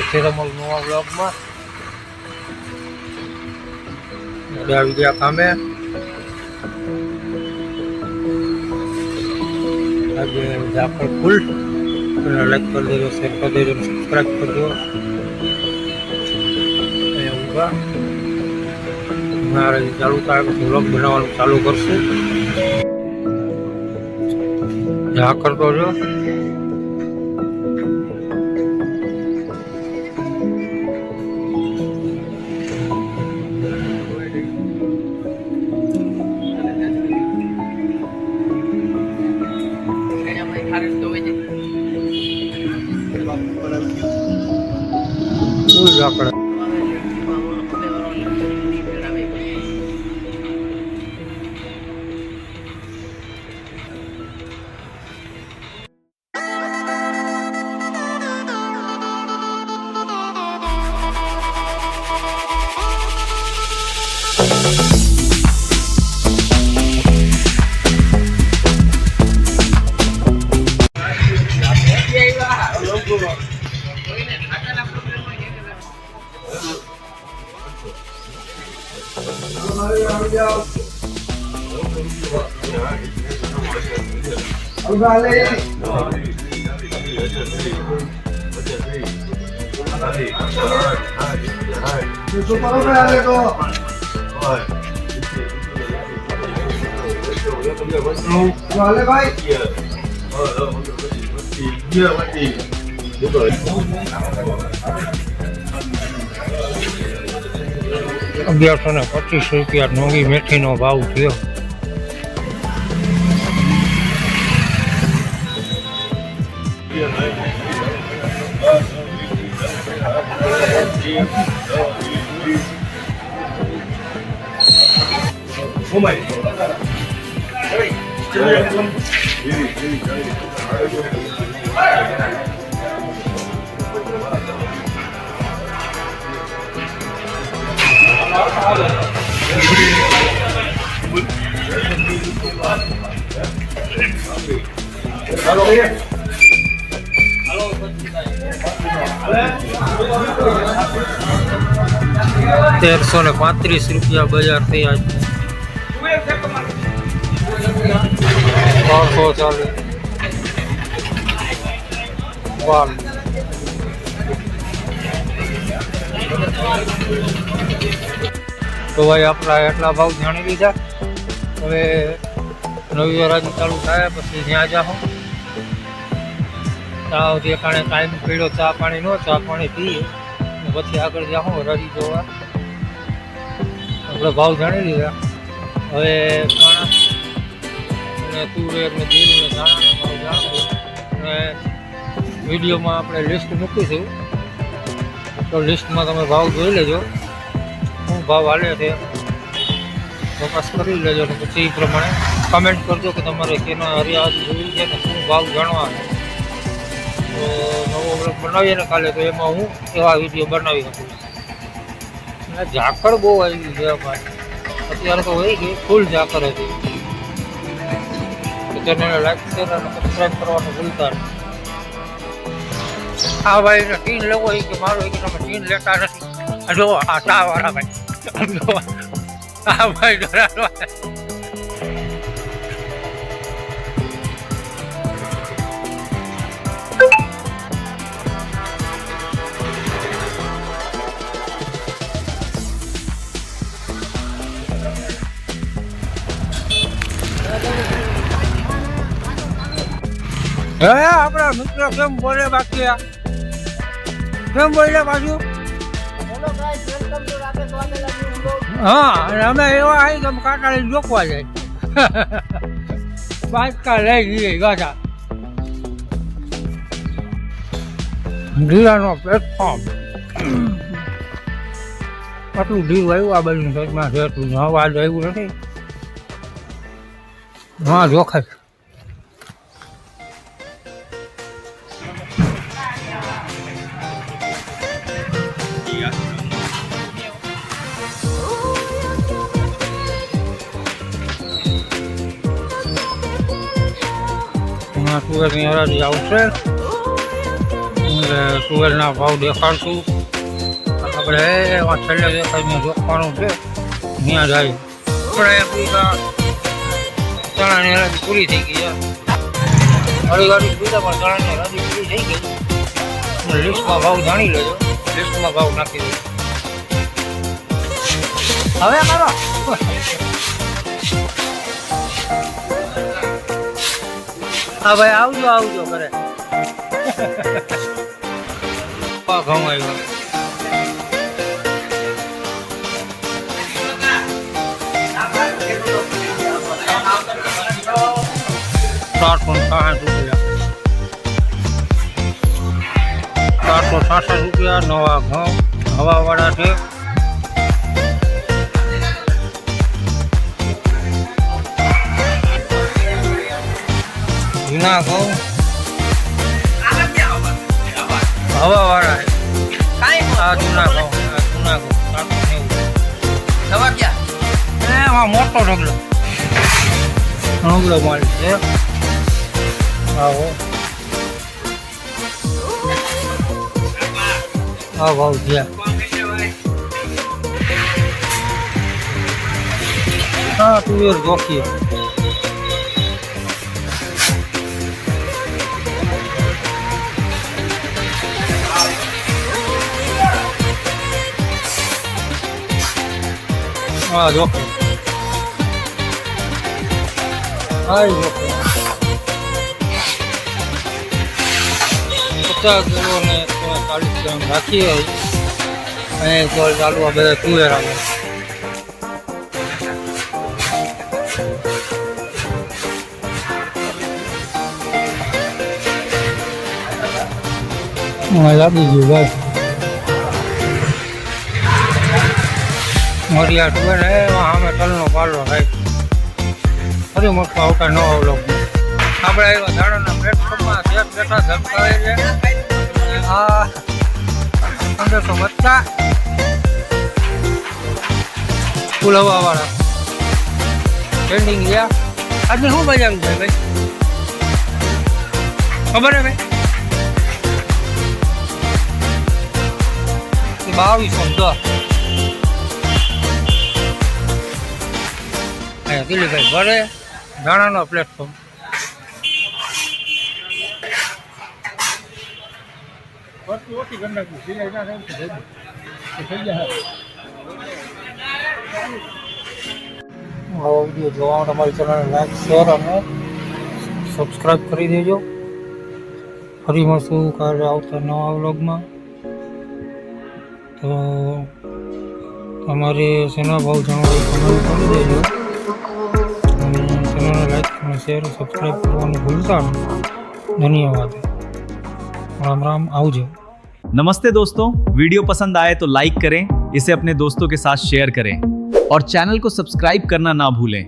પછી રમલ નવા બ્લોગમાં આવી ગયા કામે જાફર ફૂલ લાઈક કરી દેજો શેર કરી દેજો સબસ્ક્રાઈબ કરજો કા મારે ચાલુ થાય, પછી બનાવવાનું ચાલુ કરશું. જા કરતો જો ಆಗಿದೆ ಆ ಕಡೆ Rồi lên bay. Ờ ờ, nó chỉ nó chỉ như vậy thì. Đúng rồi. અગિયારસો ને પચીસ રૂપિયા નોંગી મેથીનો ભાવ થયો તેરસો ને પાંત્રીસ રૂપિયા બજાર થયા ત્રણસો ચાલીસ વાલ તો ભાઈ આપણા એટલા ભાવ જાણી લીધા. હવે નવી હરાજી ચાલુ થાય, પછી ત્યાં જાઉં ચા જે કારણે ટાઈમ પડ્યો ચા પાણી નો, ચા પાણી પીએ. પછી આગળ જાઉં રજી જોવા. આપણે ભાવ જાણી લીધા. હવે ચણા અને તુવેર ને જીરું ને અને વિડીયોમાં આપણે લિસ્ટ મૂકીશું તો લિસ્ટમાં તમે ભાવ જોઈ લેજો. ભાવ હાલે છે. તપાસ કરી લેજો ને પછી એ પ્રમાણે કમેન્ટ કરજો કે તમારે કેના હરિયાળ જોયું છે ને શું ભાવ જાણવા તો નવો બ્લોગ બનાવીએ ને કાલે તો એમાં હું એવા વીડિયો બનાવી શકું અને ઝાકળ બહુ આવી છે અમારે. અત્યારે તો હોય ગઈ ફૂલ ઝાકળ હતી. તો ચેનલને લાઈક શેર અને સબસ્ક્રાઈબ કરવાનું ભૂલતા નહીં. આ ભાઈ ટીન હોય કે મારો કે તમે ટીન લેતા નથી. જો આ ચા વાળા ભાઈ. 아무 말도 안 와. 야, 아무나 눈 그럼 뭐래 바뀌야? 그럼 뭐래 바뀌어? હા અને અમે એવા આવી કે અમે કાંટા લઈને જોકવા જાય બાજકા લઈ જઈએ ગાતા જીરાનો પ્લેટફોર્મ આટલું જીવ આવ્યું આ બાજુ સાઈડમાં છે એટલું અવાજ આવ્યું નથી હા જોખાય સુરતની હરાજી આવશે. એટલે તુવેરના ભાવ દેખાડશું. આપણે એમાં છેલ્લે દેખાઈને જોખવાનું છે. ત્યાં જાય. આપણે ચણાની હરાજી પૂરી થઈ ગઈ અઢી ગાડી પૂરા પણ ચણાની હરાજી પૂરી થઈ ગઈ. લિસ્ટમાં ભાવ જાણી લેજો. લિસ્ટમાં ભાવ નાખી દેજો હવે કરો હા ભાઈ, આવજો આવજો ઘરે. ઘઉં આવ્યો ચારસો સાઠ રૂપિયા. ચારસો સાસઠ રૂપિયા નવા ઘઉં હવાવાળા છે. જૂના ઘઉં હવાવાળા છે આ જૂના ઘઉં આ જૂના ઘઉં ચારસો નેવું એ એમાં મોટો ઢગલો ઢગલો માલ છે આવો આ ભાવ છે હા તુવેર જોખી Vado. Aiuto. Potagone come kalüksön rakiyei. Ei se a vedere vielä tueramassa. Ngoài ra thì gì đây? મરિયા તુવેર હે સામે તલનો પાલો થાય ફરી મોટો આવતા ન અવલોક આપણે આવ્યા ધાણાના પ્લેટફોર્મમાં શેઠ બેઠા ધમકાવે છે આ પંદરસો વત્તા ફૂલ હવા વાળા ટ્રેન્ડિંગ ગયા આજે શું બજાર છે ભાઈ ખબર હે ભાઈ બાવીસો ને દસ દિલીપભાઈ ભરે ધાણાનો પ્લેટફોર્મ આવો વીડિયો જોવા માટે અમારી ચેનલને લાઈક શેર અને સબસ્ક્રાઈબ કરી દેજો. ફરી મળશું કાલે આવતા નવા વ્લોગમાં તો તમારે શેના ભાવ જાણવા કમેન્ટ કરી દેજો. શેર સબસ્ક્રાઈબ કરવાનું ભૂલતા નહીં ધન્યવાદ રામ રામ આવજો नमस्ते दोस्तों वीडियो पसंद आए तो लाइक करें इसे अपने दोस्तों के साथ शेयर करें और चैनल को सब्सक्राइब करना ना भूलें